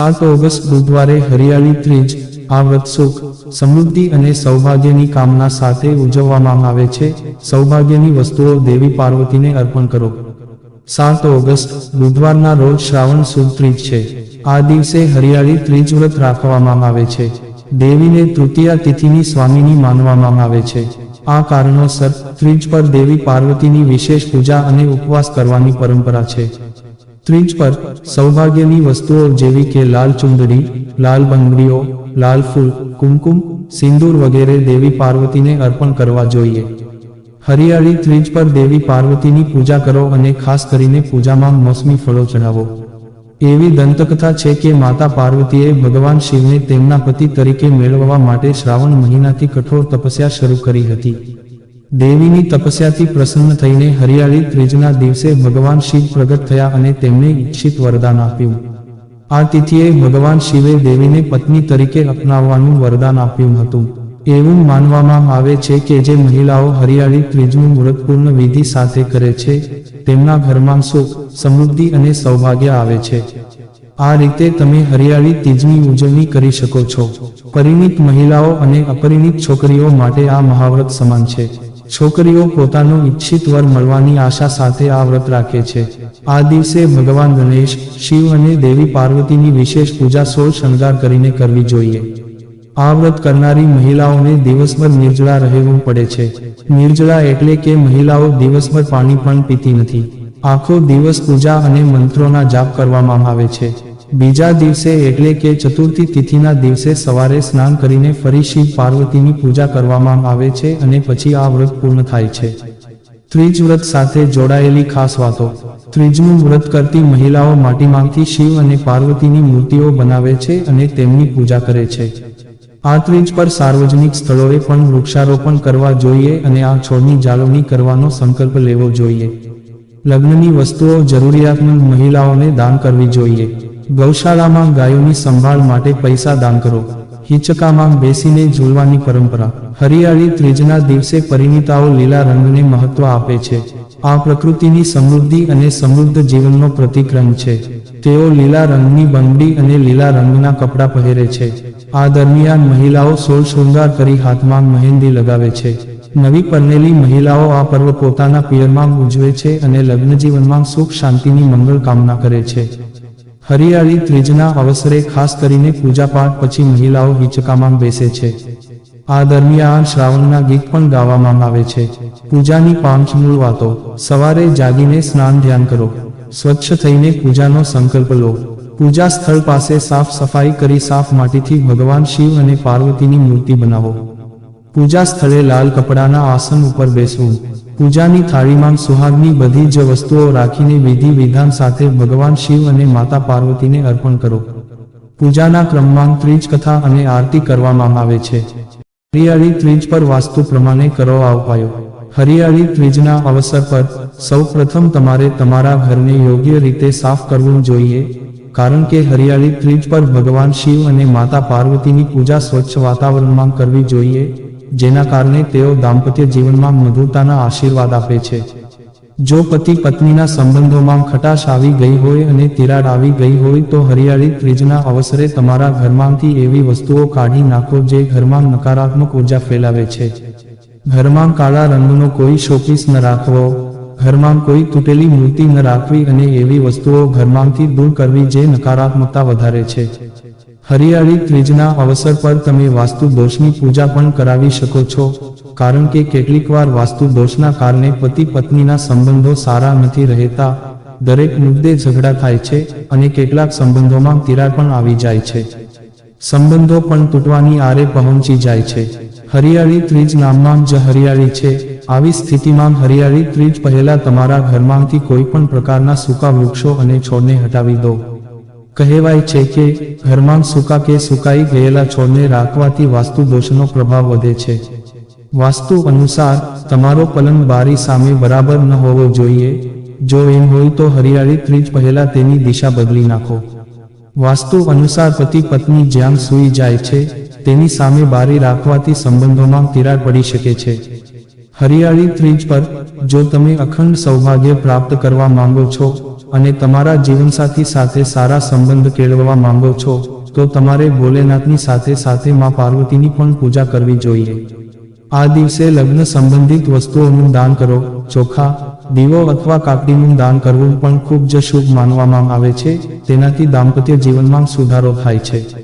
સાત ઓગસ્ટ બુધવારે હરિયાળી ત્રીજ આ વ્રત સુખ, સમૃદ્ધિ અને સૌભાગ્યની કામના સાથે ઉજવવામાં આવે છે. સૌભાગ્યની વસ્તુઓ દેવી પાર્વતીને અર્પણ કરો. સાત ઓગસ્ટ બુધવારના રોજ શ્રાવણ સુદ ત્રીજ છે. આ દિવસે હરિયાળી ત્રીજ વ્રત રાખવામાં આવે છે. દેવીને તૃતીયા તિથિની સ્વામીની માનવામાં આવે છે. આ કારણોસર ત્રીજ પર દેવી પાર્વતીની વિશેષ પૂજા અને ઉપવાસ કરવાની પરંપરા છે. ત્રીજ પર સૌભાગ્યની વસ્તુઓ જેવી કે લાલ ચુંદડી, લાલ બંગડીઓ, લાલ ફૂલ, કુમકુમ, સિંદૂર વગેરે દેવી પાર્વતીને અર્પણ કરવા જોઈએ. હરિયાળી ત્રીજ પર દેવી પાર્વતીની પૂજા કરો અને ખાસ કરીને પૂજામાં મોસમી ફળો ચઢાવો. એવી દંતકથા છે કે માતા પાર્વતીએ ભગવાન શિવને તેમના પતિ તરીકે મેળવવા માટે શ્રાવણ મહિનાથી કઠોર તપસ્યા શરૂ કરી હતી. દેવીની તપસ્યાથી પ્રસન્ન થઈને હરિયાળી ત્રીજના દિવસે ભગવાન શિવ પ્રગટ થયા અને તેમને ઈચ્છિત વરદાન આપ્યું. આ તિથિએ ભગવાન શિવે દેવીને પત્ની તરીકે અપનાવવાનું વરદાન આપ્યું હતું. એવું માનવામાં આવે છે કે જે મહિલાઓ હરિયાળી ત્રીજનું વ્રત વિધિ સાથે કરે છે, તેમના ઘરમાં સુખ, સમૃદ્ધિ અને સૌભાગ્ય આવે છે. આ રીતે તમે હરિયાળી તીજની ઉજવણી કરી શકો છો. પરિણીત મહિલાઓ અને અપરિણીત છોકરીઓ માટે આ મહાવ્રત સમાન છે. છોકરીઓ પોતાનો ઈચ્છિત વર મળવાની આશા સાથે આ વ્રત રાખે છે. આ દિવસે ભગવાન ગણેશ, શિવ અને દેવી પાર્વતીની વિશેષ પૂજા સોળ શણગાર કરીને કરવી જોઈએ. આ વ્રત કરનારી મહિલાઓને દિવસભર નિર્જળા રહેવું પડે છે. નિર્જળા એટલે કે મહિલાઓ દિવસભર પાણી પણ પીતી નથી. આખો દિવસ પૂજા અને મંત્રોના જાપ કરવામાં આવે છે. બીજા દિવસે એટલે કે ચતુર્થી તિથિના દિવસે સવારે સ્નાન કરીને ફરી શિવ પાર્વતીની પૂજા કરવામાં આવે છે અને પછી આ વ્રત પૂર્ણ થાય છે. ત્રીજ વ્રત સાથે જોડાયેલી ખાસ વાતો. ત્રીજનું વ્રત કરતી મહિલાઓ માટીમાંથી શિવ અને પાર્વતીની મૂર્તિઓ બનાવે છે અને તેમની પૂજા કરે છે. આ ત્રીજ પર સાર્વજનિક સ્થળોએ પણ વૃક્ષારોપણ કરવા જોઈએ અને આ છોડની જાળવણી કરવાનો સંકલ્પ લેવો જોઈએ. લગ્નની વસ્તુઓ જરૂરિયાતમંદ મહિલાઓને દાન કરવી જોઈએ. ગૌશાળામાં ગાયોની સંભાળ માટે પૈસા દાન કરો. હિંચકામાં બેસીને ઝૂલવાની પરંપરા. હરિયાળી ત્રીજના દિવસે પરિણીતાઓ લીલા રંગને મહત્વ આપે છે. આ પ્રકૃતિની સમૃદ્ધિ અને સમૃદ્ધ જીવનનો પ્રતિક રંગ છે. તેઓ લીલા રંગની બંગડી અને લીલા રંગના કપડાં પહેરે છે. આ દરમિયાન મહિલાઓ સોળ શૃંગાર કરી હાથમાં મહેંદી લગાવે છે. નવી પરનેલી મહિલાઓ આ પર્વ પોતાના પિયરમાં ઉજવે છે અને લગ્ન જીવનમાં સુખ, શાંતિની મંગળ કામના કરે છે. હરિયાળી ત્રીજના અવસરે ખાસ કરીને પૂજાપાઠ પછી મહિલાઓ હિચકામાં બેસે છે. આ દરમિયાન શ્રાવણના ગીત પણ ગાવામાં આવે છે. પૂજાની પાંચ મૂળ વાતો. સવારે જાગીને સ્નાન ધ્યાન કરો. સ્વચ્છ થઈને પૂજાનો સંકલ્પ લો. પૂજા સ્થળ પાસે સાફ સફાઈ કરી સાફ માટીથી ભગવાન શિવ અને પાર્વતીની મૂર્તિ બનાવો. પૂજા સ્થળે લાલ કપડાના આસન ઉપર બેસવું. પૂજાની થાળીમાં સુહાગની બધી જ વસ્તુઓ રાખીને વિધિ વિધાન સાથે ભગવાન શિવ અને માતા પાર્વતીને અર્પણ કરો. પૂજાના ક્રમમાં ત્રીજ કથા અને આરતી કરવામાં આવે છે. હરિયાળી ત્રીજ પર વાસ્તુ પ્રમાણે કરો આ ઉપાયો. હરિયાળી ત્રીજના અવસર પર સૌ પ્રથમ તમારે તમારા ઘરને યોગ્ય રીતે સાફ કરવું જોઈએ, કારણ કે હરિયાળી ત્રીજ પર ભગવાન શિવ અને માતા પાર્વતીની પૂજા સ્વચ્છ વાતાવરણમાં કરવી જોઈએ જેના કારણે તેઓ દાંપત્ય જીવનમાં મધુરતાના આશીર્વાદ આપે છે. જો પતિ પત્નીના સંબંધોમાં ખટાશ આવી ગઈ હોય અને તિરાડ આવી ગઈ હોય તો હરિયાળી ત્રીજના અવસરે તમારા ઘરમાંથી એવી વસ્તુઓ કાઢી નાખો જે ઘરમાં નકારાત્મક ઊર્જા ફેલાવે છે. ઘરમાં કાળા રંગનો કોઈ શોપીસ ન રાખવો. ઘરમાં કોઈ તૂટેલી મૂર્તિ ન રાખવી અને એવી વસ્તુઓ ઘરમાંથી દૂર કરવી જે નકારાત્મકતા વધારે છે. હરિયાળી ત્રીજના અવસર પર તમે વાસ્તુ દોષની પૂજા પણ કરાવી શકો છો, કારણ કે કેટલીકવાર વાસ્તુ દોષના કારણે પતિ પત્નીના સંબંધો સારા નથી રહેતા, દરેક મુદ્દે ઝઘડા થાય છે અને કેટલાક સંબંધોમાં તિરાડ પણ આવી જાય છે. સંબંધો પણ તૂટવાની આરે પહોંચી જાય છે. હરિયાળી ત્રીજ નામમાં જ હરિયાળી છે. આવી સ્થિતિમાં હરિયાળી ત્રીજ પહેલા તમારા ઘરમાંથી કોઈ પણ પ્રકારના સૂકા વૃક્ષો અને છોડને હટાવી દો. કહેવાય છે કે, ઘરમાં સૂકા કે સુકાઈ ગયેલા છોડને રાખવાથી વાસ્તુ દોષનો પ્રભાવ વધે છે. વાસ્તુ અનુસાર, તમારો પલંગ બારી સામે બરાબર ન હોવો જોઈએ. જો એમ હોય તો હરિયાળી ત્રીજ પહેલા તેની દિશા બદલી નાખો. વાસ્તુ અનુસાર પતિ પત્ની જ્યાં સૂઈ જાય છે, તેની સામે બારી રાખવાથી સંબંધોમાં તિરાડ પડી શકે છે. હરિયાળી ત્રીજ પર જો તમે અખંડ સૌભાગ્ય પ્રાપ્ત કરવા માંગો છો અને તમારા જીવનસાથી સાથે સારા સંબંધ કેળવવા માંગો છો, તો તમારે ભોલેનાથની સાથે સાથે માં પાર્વતીની પણ પૂજા કરવી જોઈએ. આ દિવસે લગ્ન સંબંધિત વસ્તુઓનું દાન કરો, ચોખા, દીવો અથવા કાકડીનું દાન કરવું પણ ખૂબ જ શુભ માનવામાં આવે છે, તેનાથી દાંપત્ય જીવનમાં સુધારો થાય છે.